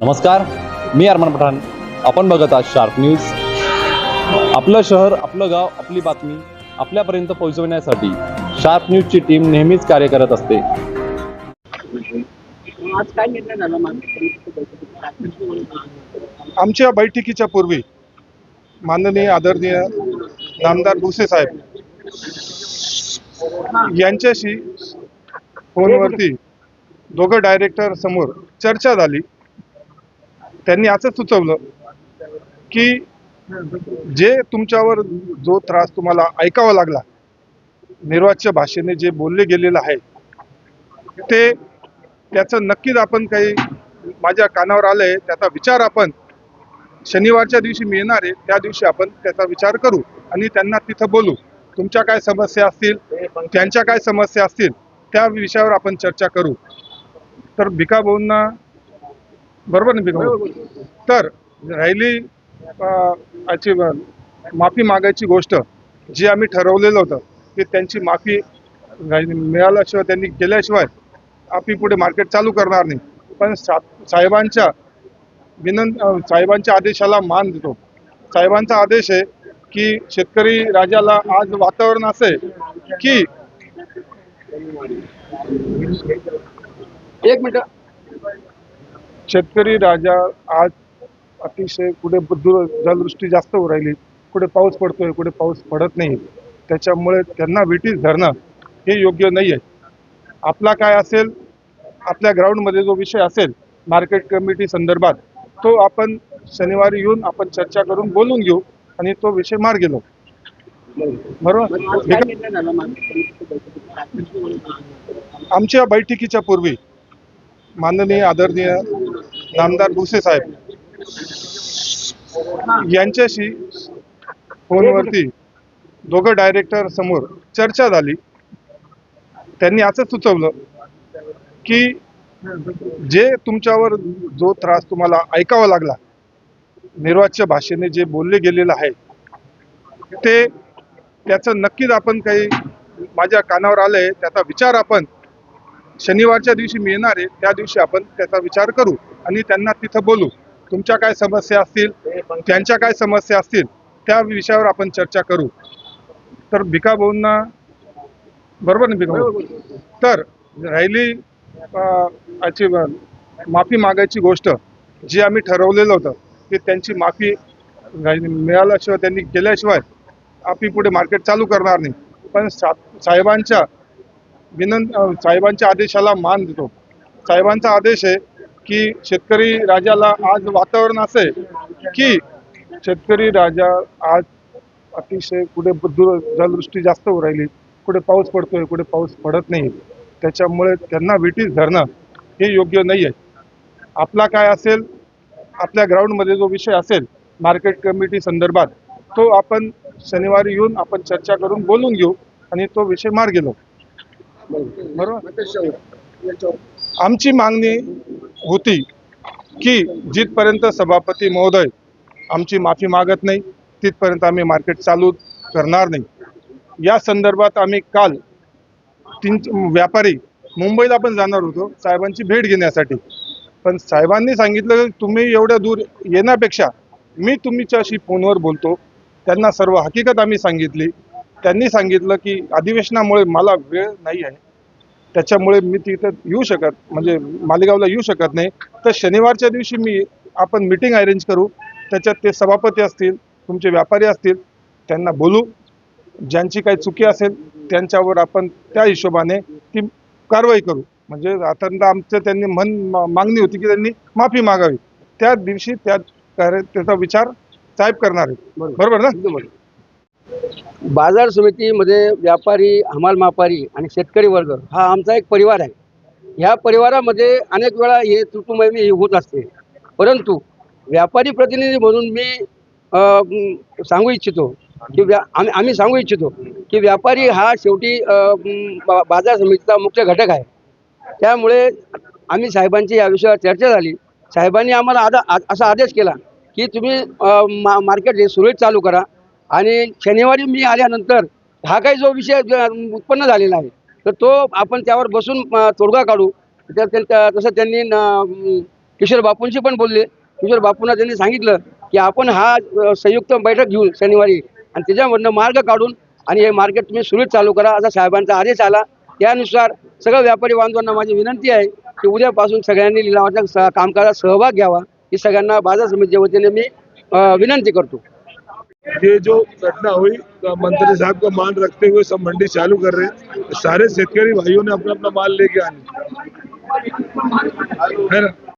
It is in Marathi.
नमस्कार मी अरमान पठाण. आपण बघत आहात शार्प न्यूज आपलं शहर आपलं गाव आपली बातमी आपल्यापर्यंत पोहोचवण्यासाठी शार्प न्यूजची टीम नेहमीच कार्य करत असते? आमच्या बैठकीच्या पूर्वी माननीय आदरणीय नामदार भुसे साहेब यांच्याशी फोनवरती दोघं डायरेक्टर समोर चर्चा झाली. त्यांनी असं सुचवलं की जे तुमच्यावर जो त्रास तुम्हाला ऐकावा लागला निर्वाच्य भाषेने जे बोलले गेलेलं आहे ते त्याचं नक्कीच आपण काही माझ्या कानावर आलंय त्याचा विचार आपण शनिवारच्या दिवशी मिळणार आहे त्या दिवशी आपण त्याचा विचार करू आणि त्यांना तिथं बोलू. तुमच्या काय समस्या असतील त्यांच्या काय समस्या असतील त्या विषयावर आपण चर्चा करू. तर भिकाभाऊंना बरोबर ना भाऊ तर राहिली याची माफी मागायची गोष्ट जी आम्ही ठरवलेलं होतं की त्यांची माफी मिळाल्याशिवाय त्यांनी केल्याशिवाय आम्ही पुढे मार्केट चालू करणार नाही. पण सा साहेबांच्या विनंत अं, साहेबांच्या आदेशाला मान देतो. साहेबांचा आदेश आहे की शेतकरी राजाला आज वातावरण असं की एक मिनिट. शेतकरी राजा आज अतिशय कुठे दूर जलवृष्टी जास्त होऊ राहिली कुठे पाऊस पडतोय कुठे पाऊस पडत नाही. त्याच्यामुळे त्यांना वेटीस धरणं हे योग्य नाही आहे आपला काय असेल आपल्या ग्राउंडमध्ये जो विषय असेल मार्केट कमिटी संदर्भात तो आपण शनिवारी येऊन आपण चर्चा करून बोलून घेऊ आणि तो विषय मार्गी लावू बरोबर? आमच्या बैठकीच्या पूर्वी माननीय आदरणीय नामदार भुसे साहेब. यांच्याशी फोनवरती दोघं डायरेक्टर समोर चर्चा झाली. त्यांनी असं सुचवलं की जे तुमच्यावर जो त्रास तुम्हाला ऐकावा लागला निर्वाच्य भाषेने जे बोलले गेलेलं आहे ते त्याचं नक्कीच आपण काही माझ्या कानावर आलंय त्याचा विचार आपण शनिवारच्या दिवशी मिळणार आहे त्या दिवशी आपण त्याचा विचार करू आणि त्यांना तिथं बोलू. तुमच्या काय समस्या असतील त्यांच्या काय समस्या असतील त्या विषयावर आपण चर्चा करू. तर भिकाभाऊंना बरोबर ना भिकाभाऊ तर राहिली याची माफी मागायची गोष्ट जी आम्ही ठरवलेलं होतं की त्यांची माफी मिळाल्याशिवाय त्यांनी गेल्याशिवाय आपली पुढे मार्केट चालू करणार नाही. पण सा साहेबांच्या विनंत साहेबांच्या आदेशाला मान देतो. साहेबांचा आदेश आहे की शेतकरी राजाला आज वातावरण असं आहे की शेतकरी राजा आज अतिशय कुठे दूर जलवृष्टी जास्त होऊ राहिली कुठे पाऊस पडतोय कुठे पाऊस पडत नाही त्याच्यामुळे त्यांना विटीस धरणं हे योग्य नाही आहे. आपला काय असेल आपल्या ग्राउंडमध्ये जो विषय असेल मार्केट कमिटी संदर्भात तो आपण शनिवारी येऊन आपण चर्चा करून बोलून घेऊ आणि तो विषय मार्गी लावू. बरोबर? आमची मागणी होती की जिथपर्यंत सभापती महोदय आमची माफी मागत नाही तिथपर्यंत आम्ही मार्केट चालू करणार नाही. या संदर्भात आम्ही काल तीन व्यापारी मुंबईला पण जाणार होतो साहेबांची भेट घेण्यासाठी. पण साहेबांनी सांगितलं तुम्ही एवढ्या दूर येण्यापेक्षा मी तुमच्याशी फोनवर बोलतो. त्यांना सर्व हकीकत आम्ही सांगितली. त्यांनी सांगितलं की अधिवेशनामुळे मला वेळ नाही आहे. त्याच्यामुळे मी तिथं येऊ शकत म्हणजे मालेगावला येऊ शकत नाही. तर शनिवारच्या दिवशी मी आपण मिटिंग अरेंज करू. त्याच्यात ते सभापती असतील तुमचे व्यापारी असतील त्यांना बोलू. ज्यांची काही चुकी असेल त्यांच्यावर आपण त्या हिशोबाने ती कारवाई करू. म्हणजे आता आमचं त्यांनी मन मागणी होती की त्यांनी माफी मागावी. त्या दिवशी त्या त्याचा विचार साहेब करणार आहेत. बरोबर. ना? बाजार समितीमध्ये व्यापारी हमाल मापारी आणि शेतकरी वर्ग हा आमचा एक परिवार आहे. ह्या परिवारामध्ये अनेक वेळा हे तुटुंबी होत असते. परंतु व्यापारी प्रतिनिधी म्हणून मी सांगू इच्छितो की व्या आम्ही आम्ही सांगू इच्छितो की व्यापारी हा शेवटी बा- बाजार समितीचा मुख्य घटक आहे. त्यामुळे आम्ही साहेबांची या विषयावर चर्चा झाली. साहेबांनी आम्हाला आदा आ- असा आदेश केला की तुम्ही मा मार्केट सुरळीत चालू करा. आणि शनिवारी मी आल्यानंतर हा काही जो विषय उत्पन्न झालेला आहे तर तो आपण त्यावर बसून तोडगा काढू. तर त्या- तसं त्यांनी किशोर बापूंशी पण बोलले. किशोर बापूंना त्यांनी सांगितलं की आपण हा संयुक्त बैठक घेऊ शनिवारी आणि त्याच्यामधनं मार्ग काढून आणि हे मार्केट तुम्ही सुरळीत चालू करा. असा साहेबांचा आदेश आला. त्यानुसार सगळ्या व्यापारी बांधवांना माझी विनंती आहे की उद्यापासून सगळ्यांनी लिलावाच्या स- कामकाजात सहभाग घ्यावा. ही सगळ्यांना बाजार समितीच्या वतीने मी विनंती करतो. ये जो घटना हुई तो मंत्री साहब का मान रखते हुए सब मंडी चालू कर रहे हैं। सारे शेतकरी भाइयों ने अपना अपना माल लेके आने। है ना?